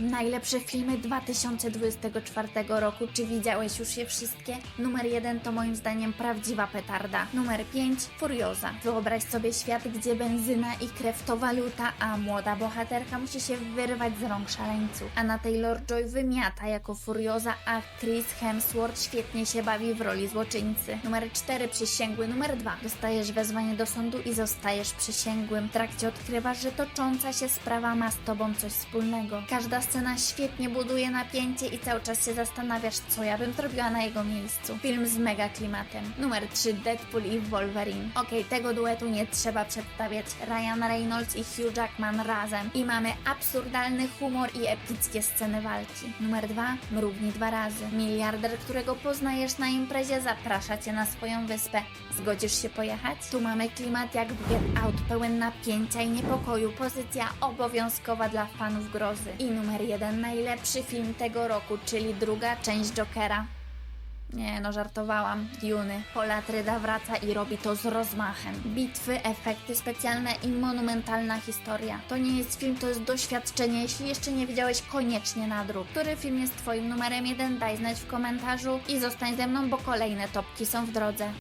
Najlepsze filmy 2024 roku. Czy widziałeś już je wszystkie? Numer 1 to moim zdaniem prawdziwa petarda. Numer 5 Furioza. Wyobraź sobie świat, gdzie benzyna i krew to waluta, a młoda bohaterka musi się wyrwać z rąk szaleńców. Anna Taylor-Joy wymiata jako Furioza, a Chris Hemsworth świetnie się bawi w roli złoczyńcy. Numer 4 Przysięgły. Numer 2 Dostajesz wezwanie do sądu i zostajesz przysięgłym. W trakcie odkrywasz, że tocząca się sprawa ma z tobą coś wspólnego. Każda scena świetnie buduje napięcie i cały czas się zastanawiasz, co ja bym zrobiła na jego miejscu. Film z mega klimatem. Numer 3 Deadpool i Wolverine. Okej, tego duetu nie trzeba przedstawiać. Ryan Reynolds i Hugh Jackman razem. I mamy absurdalny humor i epickie sceny walki. Numer 2 Mrugnij dwa razy. Miliarder, którego poznajesz na imprezie, zaprasza cię na swoją wyspę. Zgodzisz się pojechać? Tu mamy klimat jak w Get Out, pełen napięcia i niepokoju. Pozycja obowiązkowa dla fanów grozy. I numer jeden, najlepszy film tego roku, czyli druga część Jokera. Nie no, żartowałam. Duny. Polatryda wraca i robi to z rozmachem. Bitwy, efekty specjalne i monumentalna historia. To nie jest film, to jest doświadczenie. Jeśli jeszcze nie widziałeś, koniecznie nadrób. Który film jest twoim numerem jeden? Daj znać w komentarzu i zostań ze mną, bo kolejne topki są w drodze.